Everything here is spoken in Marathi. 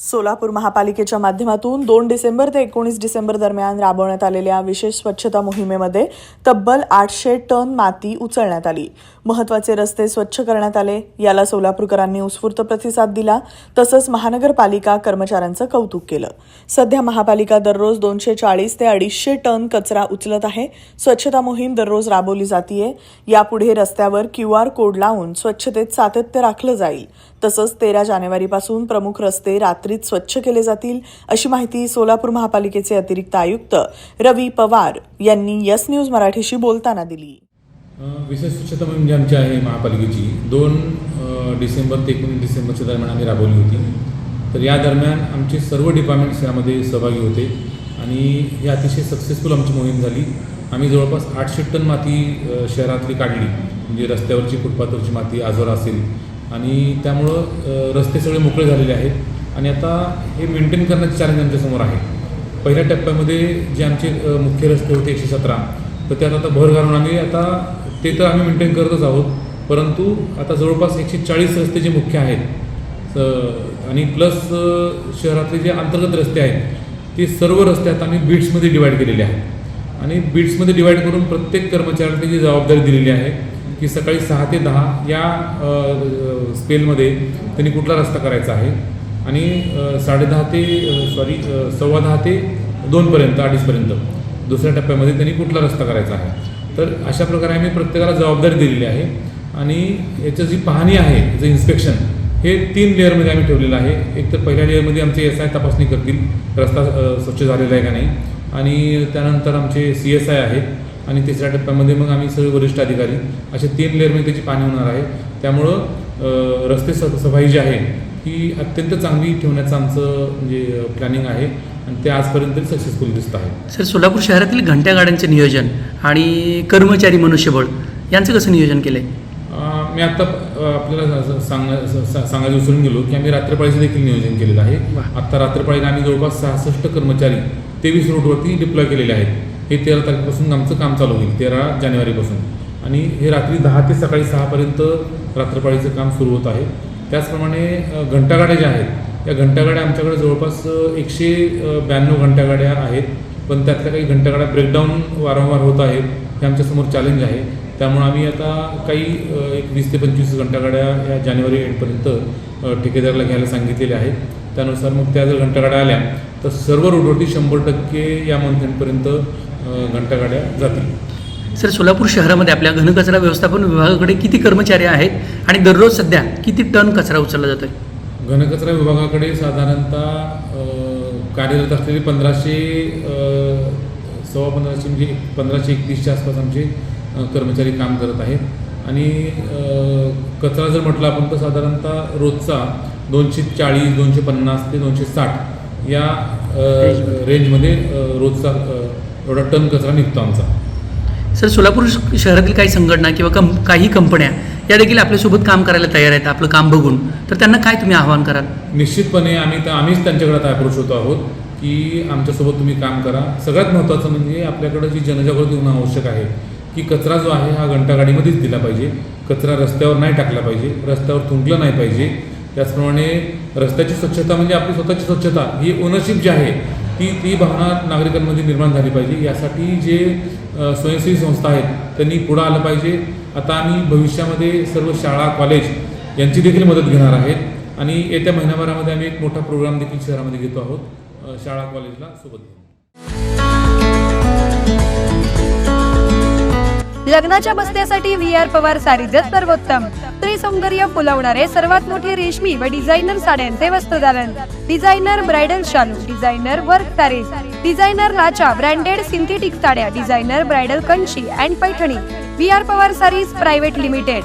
सोलापूर महापालिकेच्या माध्यमातून दोन डिसेंबर ते एकोणीस डिसेंबर दरम्यान राबवण्यात आलेल्या विशेष स्वच्छता मोहिमेमध्ये तब्बल आठशे टन माती उचलण्यात आली. महत्त्वाचे रस्ते स्वच्छ करण्यात आले. याला सोलापूरकरांनी उत्स्फूर्त प्रतिसाद दिला. तसंच महानगरपालिका कर्मचाऱ्यांचं कौतुक केलं. सध्या महापालिका दररोज दोनशे चाळीस ते अडीचशे टन कचरा उचलत आहे. स्वच्छता मोहीम दररोज राबवली जातीये. यापुढे रस्त्यावर क्यू आर कोड लावून स्वच्छतेत सातत्य राखलं जाईल. तसंच तेरा जानेवारीपासून प्रमुख रस्ते रात्री रात्रीत स्वच्छ केले जातील अशी माहिती सोलापूर महापालिकेचे अतिरिक्त आयुक्त रवी पवार यांनी यस न्यूज मराठीशी बोलताना दिली. विशेष स्वच्छता मोहीम म्हणजे जी आमची आहे महापालिकेची. दोन डिसेंबर ते एकोणीस डिसेंबरच्या दरम्यान आम्ही राबवली होती. तर या दरम्यान आमचे सर्व डिपार्टमेंट्स यामध्ये सहभागी होते आणि ही अतिशय सक्सेसफुल आमची मोहीम झाली. आम्ही जवळपास आठशे टन माती शहरातली काढली. म्हणजे रस्त्यावरची फुटपाथवरची माती आजवर असेल. आणि त्यामुळं रस्ते सगळे मोकळे झालेले आहेत. आणि आता हे मेंटेन करण्याचं चॅलेंज आमच्यासमोर आहे. पहिल्या टप्प्यामध्ये जे आमचे मुख्य रस्ते होते एकशे सतरा तर त्यात आता भर घालून आम्ही आता ते तर आम्ही मेंटेन करतच आहोत. परंतु आता जवळपास एकशे चाळीस रस्ते जे मुख्य आहेत आणि प्लस शहरातले जे अंतर्गत रस्ते आहेत ते सर्व रस्ते आता आम्ही बीट्समध्ये डिवाईड केलेले आहेत. आणि बीट्समध्ये डिवाईड करून प्रत्येक कर्मचाऱ्याला त्याची जबाबदारी दिलेली आहे की सकाळी सहा ते दहा या स्पेलमध्ये त्यांनी कुठला रस्ता करायचा आहे. आणि साडेदहा ते सॉरी सव्वा दहा ते दोनपर्यंत अडीचपर्यंत दुसऱ्या टप्प्यामध्ये त्यांनी कुठला रस्ता करायचा आहे? तर अशा प्रकारे आम्ही प्रत्येकाला जबाबदारी दिलेली आहे. आणि याचं जी पाहणी आहे जे इन्स्पेक्शन हे तीन लेअरमध्ये आम्ही ठेवलेलं आहे. एक तर पहिल्या लेअरमध्ये आमचे एस आय तपासणी करतील रस्ता स्वच्छ झालेला आहे का नाही? आणि त्यानंतर आमचे सी एस आय आहेत. आणि तिसऱ्या टप्प्यामध्ये मग आम्ही सगळे वरिष्ठ अधिकारी असे तीन लेअरमध्ये त्याची पाहणी होणार आहे. त्यामुळं रस्ते स सफाई जी आहे ही अत्यंत चांगली ठेवण्याचं आमचं म्हणजे प्लॅनिंग आहे. आणि ते आजपर्यंत सक्सेसफुल दिसत आहे. सर सोलापूर शहरातील घंट्या गाड्यांचं नियोजन आणि कर्मचारी मनुष्यबळ यांचं कसं नियोजन केलं आहे मी आता अं, आपल्याला सांग सांगायला विसरून गेलो की आम्ही रात्रपाळीचं देखील नियोजन केलेलं आहे. आत्ता रात्रपाळीला आम्ही जवळपास सहासष्ट कर्मचारी तेवीस रूटवरती डिप्लॉय केलेले आहेत. हे तेरा तारखेपासून आमचं काम चालू होईल तेरा जानेवारीपासून. आणि हे रात्री दहा ते सकाळी सहापर्यंत रात्रपाळीचं काम सुरू होत आहे. त्याचप्रमाणे घंटागाड्या ज्या आहेत या घंटागाड्या आमच्याकडे जवळपास एकशे ब्याण्णव घंटागाड्या आहेत. पण त्यातल्या काही घंटागाड्या ब्रेकडाऊन वारंवार होत आहेत. हे आमच्यासमोर चॅलेंज आहे. त्यामुळे आम्ही आता काही एक वीस ते पंचवीस घंटागाड्या या जानेवारी एंडपर्यंत ठेकेदाराला घ्यायला सांगितलेल्या आहेत. त्यानुसार मग त्या जर घंटागाड्या आल्या तर सर्व रोडवरती शंभर टक्के या मंथ एंडपर्यंत घंटागाड्या जातील. सर सोलापूर शहरामध्ये आपल्या घनकचरा व्यवस्थापन विभागाकडे किती कर्मचारी आहेत आणि दररोज सध्या किती टन कचरा उचलला जातोय? घनकचरा विभागाकडे साधारणतः कार्यरत असलेले पंधराशे सव्वा पंधराशे म्हणजे पंधराशे एकतीसच्या आसपास आमचे कर्मचारी काम करत आहेत. आणि कचरा जर म्हटलं आपण तर साधारणतः रोजचा दोनशे चाळीस दोनशे पन्नास ते दोनशे साठ या रेंजमध्ये रोजचा एवढा टन कचरा निघतो आमचा. सर सोलापूर शहरातील काही संघटना किंवा कं काही कंपन्या या देखील आपल्यासोबत काम करायला तयार आहेत आपलं काम बघून. तर त्यांना काय तुम्ही आवाहन कराल? निश्चितपणे आम्ही तर आम्हीच त्यांच्याकडे अप्रोच होतो आहोत की आमच्यासोबत तुम्ही काम करा. सगळ्यात महत्त्वाचं म्हणजे आपल्याकडं जी जनजागृती होणं आवश्यक आहे की कचरा जो आहे हा घंटागाडीमध्येच दिला पाहिजे. कचरा रस्त्यावर नाही टाकला पाहिजे रस्त्यावर थुंकलं नाही पाहिजे. त्याचप्रमाणे रस्त्याची स्वच्छता म्हणजे आपली स्वतःची स्वच्छता ही ओनरशिप जी आहे ती ती भावना नागरिकांमध्ये निर्माण झाली पाहिजे. यासाठी जे स्वयंसेवी संस्था आहेत त्यांनी पुढं आलं पाहिजे. आता आम्ही भविष्यामध्ये सर्व शाळा कॉलेज यांची देखील मदत घेणार आहेत. आणि येत्या महिन्याभरामध्ये आम्ही एक मोठा प्रोग्राम देखील शहरामध्ये घेतो आहोत. शाळा कॉलेजला सोबत घेऊन. लग्नाच्या बस्त्यासाठी व्ही आर पवार सारी सर्वोत्तम. स्त्री सौंदर्य फुलवणारे सर्वात मोठे रेशमी व डिझायनर साड्यांचे वस्त्रदालन डिझायनर ब्रायडल शालू डिझायनर वर्क तारीस डिझायनर लाचा ब्रँडेड सिंथेटिक साड्या designer bridal Kanchi and Paithani. V R Pawar sarees private limited.